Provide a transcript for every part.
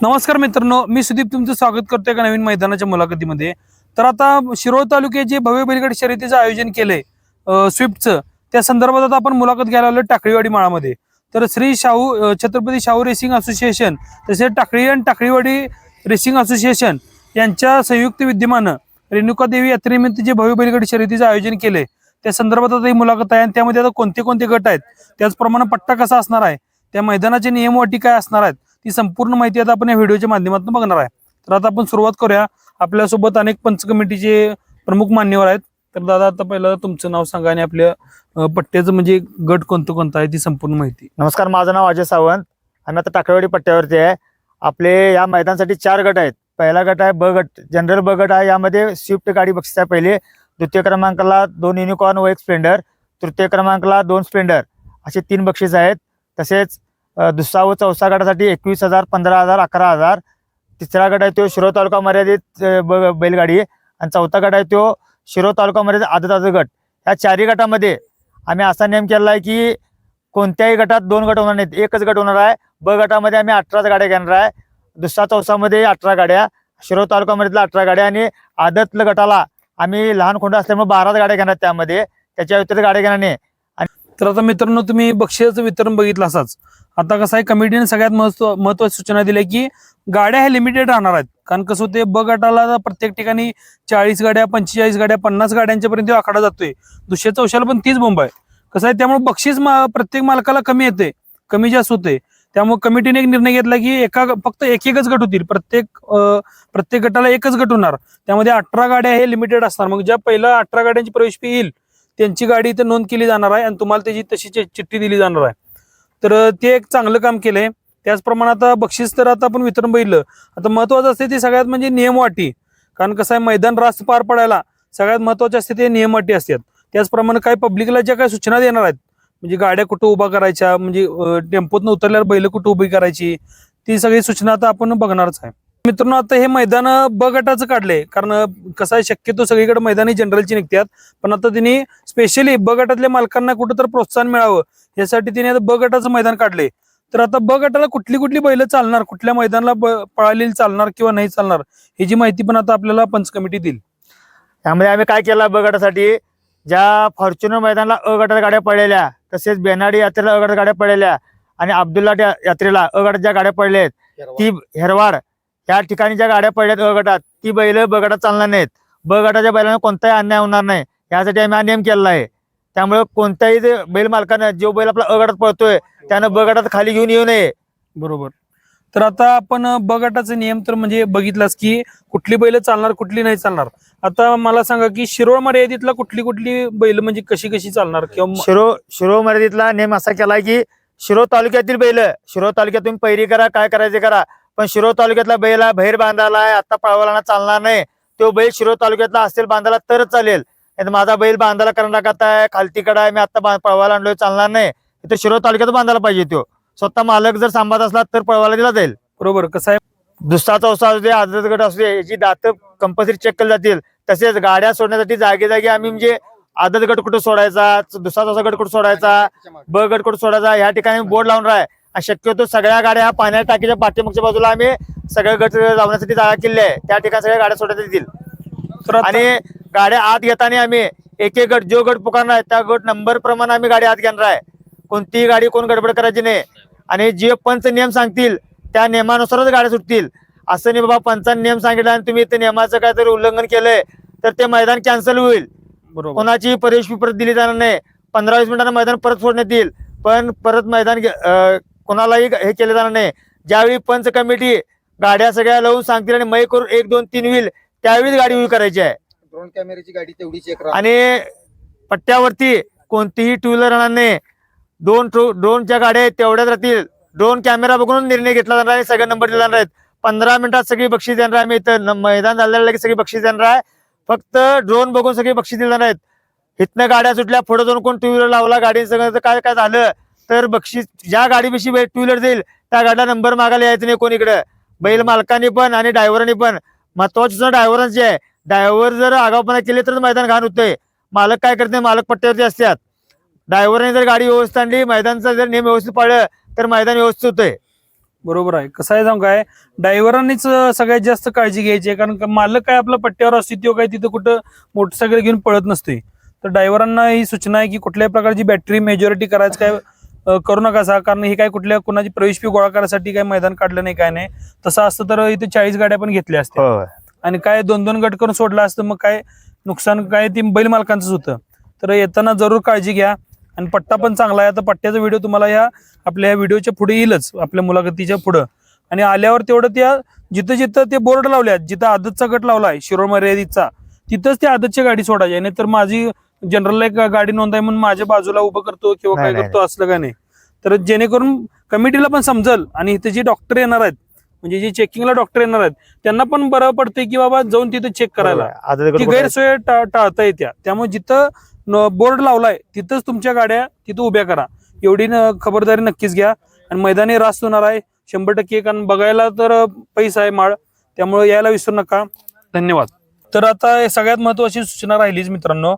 नमस्कार मित्रांनो मी सुदीप तुमचं स्वागत करतोय एका नवीन मैदानाच्या मुलाखतीमध्ये. तर आता शिरोळ तालुक्याचे भव्य बैलगाडी शर्यतीचं आयोजन केलंय स्विफ्टचं त्या संदर्भात आता आपण मुलाखत घ्यायला आलो टाकळीवाडी माळामध्ये. तर श्री शाहू छत्रपती शाहू रेसिंग असोसिएशन तसेच टाकळी आणि टाकळीवाडी रेसिंग असोसिएशन यांच्या संयुक्त विद्यमानं रेणुका देवी यात्रेनिमित्त जे भव्य बैलगाडी शर्यतीचं आयोजन केलंय त्या संदर्भात आता ही मुलाखत आहे. आणि त्यामध्ये आता कोणते कोणते गट आहेत? त्याचप्रमाणे पट्टा कसा असणार आहे? त्या मैदानाचे नियम अटी काय असणार आहेत? ती संपूर्ण माहिती आता आपण या व्हिडिओच्या माध्यमातून बघणार आहे. तर आता आपण सुरुवात करूया. आपल्यासोबत अनेक पंच कमिटीचे प्रमुख मान्यवर आहेत. तर दादा आता पहिलं तुमचं नाव सांगा आणि आपल्या पट्ट्याचं म्हणजे गट कोणतं कोणतं आहे ती संपूर्ण माहिती. नमस्कार माझं नाव अजय सावंत. आम्ही आता टाकळवाडी पट्ट्यावरती आहे. आपले या मैदानासाठी चार गट आहेत. पहिला गट आहे ब गट जनरल ब गट आहे. यामध्ये स्विफ्ट गाडी बक्षीस आहे पहिले. द्वितीय क्रमांकाला दोन युनिकॉर्न व एक स्प्लेंडर तृतीय क्रमांकाला दोन स्प्लेंडर असे तीन बक्षीस आहेत. तसेच दुसरा व चौथा गटासाठी एकवीस हजार पंधरा हजार अकरा हजार. तिसरा गट आहे तो शिरो तालुका मर्यादित ब- बैलगाडी. आणि चौथा गट आहे तो शिरो तालुका मर्यादित आदत आदत गट. या चारही गटामध्ये आम्ही असा नियम केला आहे की कोणत्याही गटात दोन गट होणार नाहीत. एकच गट होणार आहे. ब गटामध्ये आम्ही अठराच गाड्या घेणार आहे. दुसरा चौसामध्ये अठरा गाड्या शिरो तालुक्यामधल्या अठरा गाड्या आणि आदतल गटाला आम्ही लहान खोंडा असल्यामुळे बाराच गाड्या घेणार त्यामध्ये. त्याच्या व्यतिरिक्त गाड्या घेणार नाही. तर आता मित्रांनो तुम्ही बक्षिसाचं वितरण बघितलं असाच. आता कसं आहे कमिटीने सगळ्यात महत्त्व महत्वाची सूचना दिल्या की गाड्या ह्या लिमिटेड राहणार आहेत. कारण कसं होते ब गटाला प्रत्येक ठिकाणी चाळीस गाड्या पंचेचाळीस गाड्या पन्नास गाड्यांच्या पर्यंत आखाडा जातोय दुसऱ्या चौशाला पण तीच बोंब आहे. कसं आहे त्यामुळे बक्षीस मा- प्रत्येक मालकाला कमी येते कमी जास्त होते त्यामुळे कमिटीने एक निर्णय घेतला की एका फक्त एक एकच गट होतील. प्रत्येक प्रत्येक गटाला एकच गट होणार. त्यामध्ये अठरा गाड्या हे लिमिटेड असणार. मग ज्या पहिल्या अठरा गाड्यांची प्रवेश फी येईल त्यांची गाडी इथे नोंद केली जाणार आहे आणि तुम्हाला त्याची तशी चि- चिठ्ठी दिली जाणार आहे. तर ते एक चांगलं काम केलंय. त्याचप्रमाणे आता बक्षीस तर आता आपण वितरण बघितलं. आता महत्वाचं असते ते सगळ्यात म्हणजे नियमवाटी कारण कसं आहे मैदान रास्त पार पडायला सगळ्यात महत्त्वाचे असते ते नियमवाटी असतात. त्याचप्रमाणे काही पब्लिकला ज्या काही सूचना देणार आहेत म्हणजे गाड्या कुठं उभा करायच्या म्हणजे टेम्पोतनं उतरल्यावर बैल कुठं उभी करायची ती सगळी सूचना आता आपण बघणारच आहे. मित्रांनो आता हे मैदान ब गटाचं काढले कारण कसं आहे शक्यतो सगळीकडे मैदानी जनरलची निघतात. पण आता त्यांनी स्पेशली ब गटातल्या मालकांना कुठं तर प्रोत्साहन मिळावं यासाठी तिने आता ब गटाचं मैदान काढले तर आता ब गटाला कुठली कुठली बैल चालणार कुठल्या मैदानाला पळालेली चालणार किंवा नाही चालणार ह्याची माहिती पण आता आपल्याला पंच कमिटी देईल. त्यामध्ये आम्ही काय केलं ब गटासाठी ज्या फॉर्च्युनर मैदानाला अ गटात गाड्या पडलेल्या तसेच बेनाडी यात्रेला अ गटात गाड्या पडलेल्या आणि अब्दुल्ला यात्रेला अ गटात ज्या गाड्या पडल्या आहेत ती हेरवाड या ठिकाणी ज्या गाड्या पडल्यात अ गटात ती बैल ब गटात चालणार नाहीत. ब गटाच्या बैलांना कोणताही अन्याय होणार नाही. यासाठी आम्ही हा नियम केलेला आहे. त्यामुळे कोणत्याही जे बैल मालकानं जो बैल आपला अ गटात पळतोय त्यानं ब गटात खाली घेऊन येऊ नये. बरोबर. तर आता आपण ब गटाचे नियम तर म्हणजे बघितलास की कुठली बैल चालणार कुठली नाही चालणार. आता मला सांगा की शिरोळ मर्यादितला कुठली कुठली बैल म्हणजे कशी कशी चालणार किंवा शिरो शिरो मर्यादितला नेम असा केलाय की शिरो तालुक्यातील बैल शिरो तालुक्यात तुम्ही पैरी करा काय करायचे करा. पण शिरो तालुक्यातला बैल हा बाहेर बांधायला आहे. आता पळवाला चालणार नाही. तो बैल शिरो तालुक्यातला असेल बांधायला तरच चालेल. माझा बैल बांधायला कर्नाटकात आहे खालतीकडे आहे. मी आता पळवायला आणलोय चालणार नाही. तर शिरो तालुक्यात बांधायला पाहिजे तो. स्वतः मालक जर सांभाळत असला तर पळवायला दिला जाईल. बरोबर. कसं आहे? दुसरा चौसा असू दे आदत गट असू दे याची दात कंपल्सरी चेक केली जातील. तसेच गाड्या सोडण्यासाठी जागे जागी आम्ही म्हणजे आदत गट कुठं सोडायचा दुसरा चौसा गट कुठं सोडायचा ब गट कुठं सोडायचा या ठिकाणी बोर्ड लावून आणि शक्यतो सगळ्या गाड्या ह्या पाण्या टाकीच्या पाठीमागच्या बाजूला आम्ही सगळे गट लावण्यासाठी जागा केली आहे. त्या ठिकाणी सगळ्या गाड्या सोडण्यात येतील. आणि गाड्या आत घेताना आम्ही एक एक गट जो गट पुकारणार आहे त्या गट नंबर प्रमाणे आम्ही गाडी आत घेणार आहे. कोणतीही गाडी कोण गडबड करायची नाही. आणि जे पंच नियम सांगतील त्या नियमानुसारच गाड्या सुटतील. असं नाही बाबा पंचांनी नियम सांगितलं आणि तुम्ही ते नियमाचं काहीतरी उल्लंघन केलंय तर ते मैदान कॅन्सल होईल. कोणाची प्रवेश फी परत दिली जाणार नाही. पंधरा वीस मिनिटांना मैदान परत सोडण्यात येईल. पण परत मैदान कोणालाही हे केले जाणार नाही. ज्यावेळी पंच कमिटी गाड्या सगळ्या लावून सांगतील आणि मै करून एक दोन तीन होईल त्यावेळीच गाडी उभी करायची आहे. ड्रोन कॅमेऱ्याची गाडी तेवढीच एक राहणार. आणि पट्ट्यावरती कोणतीही टू व्हीलर राहणार नाही. दोन ड्रोनच्या गाड्या आहेत तेवढ्याच राहतील. ड्रोन कॅमेरा बघून निर्णय घेतला जाणार आहे सगळे नंबर दिला जाणार आहेत. पंधरा मिनिटात सगळी बक्षीस देणार आहे आम्ही इथं मैदान झालेलं की सगळी बक्षीस देणार आहे. फक्त ड्रोन बघून सगळी बक्षीस दिली जाणार आहेत. इथनं गाड्या सुटल्या पुढे जाऊन कोण टू व्हीलर लावला गाडी सगळं काय काय झालं? तर बक्षीस ज्या गाडीविषयी टू व्हीलर जाईल त्या गाडीला नंबर मागायला यायचं नाही कोण इकडं. बैल मालकाने पण आणि ड्रायव्हरांनी पण. महत्वाचं ड्रायव्हरांचे आहे. ड्रायव्हर जर आगाऊपणा केले तर मैदान घाण होतंय. मालक काय करते मालक पट्ट्यावरती असतात. ड्रायव्हरने जर गाडी व्यवस्थित आणली मैदानचा जर नियम व्यवस्थित पाळलं तर मैदान व्यवस्थित होतंय. बरोबर आहे. कसं आहे सांग काय? ड्रायव्हरांनीच सगळ्यात जास्त काळजी घ्यायची आहे. कारण का मालक काय आपल्या पट्ट्यावर असते तो काय तिथं कुठं मोटरसायकल घेऊन पळत नसते तर ड्रायव्हरांना ही सूचना आहे की कुठल्याही प्रकारची बॅटरी मेजॉरिटी करायचं काय करू नका सा कारण हे काय कुठल्या कुणाची प्रवेश फी गोळा करायसाठी काय मैदान काढलं नाही काय नाही. तसं असतं तर इथे चाळीस गाड्या पण घेतल्या असत्या. हो आणि काय दोन दोन गट करून सोडलं असतं मग काय नुकसान काय ती बैल मालकांचंच होतं. तर येताना जरूर काळजी घ्या. आणि पट्टा पण चांगला आहे. आता पट्ट्याचा व्हिडिओ तुम्हाला या आपल्या व्हिडिओच्या पुढे येईलच आपल्या मुलाखतीच्या पुढं. आणि आल्यावर तेवढं त्या जिथं जिथं ते बोर्ड लावले आहेत जिथं आदतचा गट लावलाय शिरोळ मर्यादितचा तिथंच त्या आदतची गाडी सोडायची. नाही तर माझी जनरल एक गाडी नोंद म्हणून माझ्या बाजूला उभं करतो किंवा काय नाही, करतो असलं काय नाही. तर जेणेकरून कमिटीला पण समजल आणि इथे जे डॉक्टर येणार आहेत म्हणजे जे चेकिंगला डॉक्टर येणार आहेत त्यांना पण बरं पडतंय की बाबा जाऊन तिथे चेक करायला. ती? गैरसोय टा- टाळता येत्या. त्यामुळे जिथं बोर्ड लावलाय तिथंच तुमच्या गाड्या तिथं उभ्या करा. एवढी न- खबरदारी नक्कीच घ्या. आणि मैदानी रास्त होणार आहे. शंभर टक्के कारण बघायला तर पैसा आहे माळ. त्यामुळे यायला विसरू नका. धन्यवाद. तर आता हे सगळ्यात महत्वाची सूचना राहिलीच मित्रांनो.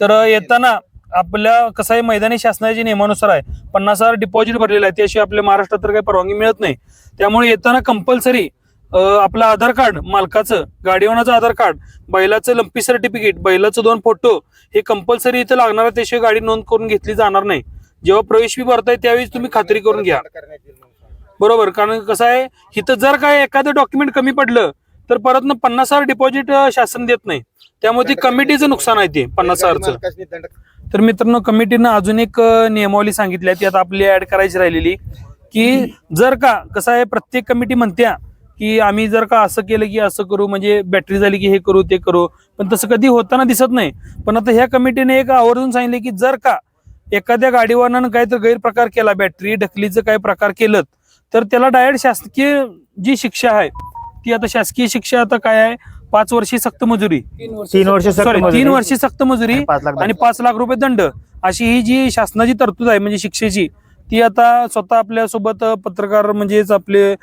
तर येताना आपल्या कसं आहे मैदानी शासनाच्या नियमानुसार आहे पन्नास हजार डिपॉझिट भरलेलं आहे त्याशिवाय आपल्या महाराष्ट्रात तर काही परवानगी मिळत नाही. त्यामुळे येताना कंपल्सरी आपलं आधार कार्ड मालकाचं गाडीवानाचं आधार कार्ड बैलाचं लंपी सर्टिफिकेट बैलाचं दोन फोटो हे कंपल्सरी इथं लागणार आहे त्याशिवाय गाडी नोंद करून घेतली जाणार नाही. जेव्हा प्रवेश फी भरताय त्यावेळेस तुम्ही खात्री करून घ्या. बरोबर कारण कसं आहे इथं जर काय एखादं डॉक्युमेंट कमी पडलं तर परत ना पन्नास हजार डिपॉझिट शासन देत नाही. त्यामुळे ती कमिटीचं नुकसान आहे ते पन्नास हजारचं. तर मित्रांनो कमिटीनं अजून एक नियमावली सांगितली आहे. ती आता आपली ऍड करायची राहिलेली. की जर का कसं आहे प्रत्येक कमिटी म्हणत्या की आम्ही जर का असं केलं की असं करू म्हणजे बॅटरी झाली की हे करू ते करू पण तसं कधी होताना दिसत नाही. पण आता ह्या कमिटीने एक आवर्जून सांगितले की जर का एखाद्या गाडीवानानं काहीतरी गैरप्रकार केला बॅटरी ढकलीचं काही प्रकार केलं तर त्याला डायरेक्ट शासकीय जी शिक्षा आहे ती आता शासकीय शिक्षा आता काय आहे? पाच वर्षी सक्त मजुरी. तीन वर्ष सक्त सॉरी मजुरी. तीन वर्षी सक्त मजुरी आणि पाच लाख आणि दंड. पाच लाख रुपये दंड. अशी ही जी शासनाची तरतूद आहे म्हणजे शिक्षेची ती आता स्वतः आपल्यासोबत पत्रकार म्हणजेच आपले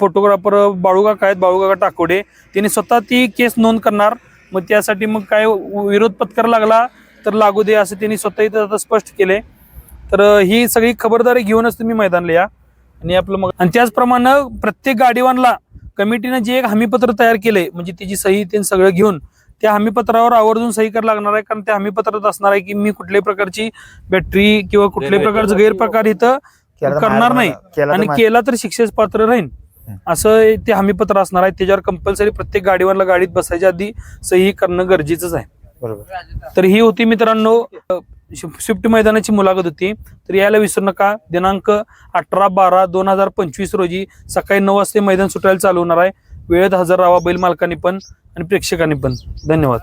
फोटोग्राफर बाळूकाका आहेत? बाळूकाका टाकोडे. त्यांनी स्वतः ती केस नोंद करणार. मग त्यासाठी मग काय विरोध पत्कर लागला तर लागू दे असं त्यांनी स्वतः इथं आता स्पष्ट केले. तर ही सगळी खबरदारी घेऊनच तुम्ही मैदानला या. आणि आपलं मग आणि त्याचप्रमाणे प्रत्येक गाडीवानला कमिटीनं जे एक हमीपत्र तयार केलंय म्हणजे त्याची सही ते सगळं घेऊन त्या हमीपत्रावर आवर्जून सही करायला लागणार आहे कारण त्या हमीपत्रात असणार आहे की मी कुठल्याही प्रकारची बॅटरी किंवा कुठल्याही प्रकारचा गैरप्रकार इथं करणार नाही. आणि केला तर शिक्षेस पात्र राहीन. हं. असं ते हमीपत्र असणार आहे त्याच्यावर कंपल्सरी प्रत्येक गाडीवरला गाडीत बसायच्या आधी सही करणं गरजेचंच आहे. बरोबर. तर ही होती मित्रांनो शिफ्ट स्विफ्ट मैदानाची मुलाखत होती. तर यायला विसरू नका. दिनांक अठरा बारा दोन हजार पंचवीस रोजी सकाळी नऊ वाजता मैदान सुटायला चालू होणार आहे. वेळेत हजर राहा बैल मालकांनी पण आणि प्रेक्षकांनी पण. धन्यवाद.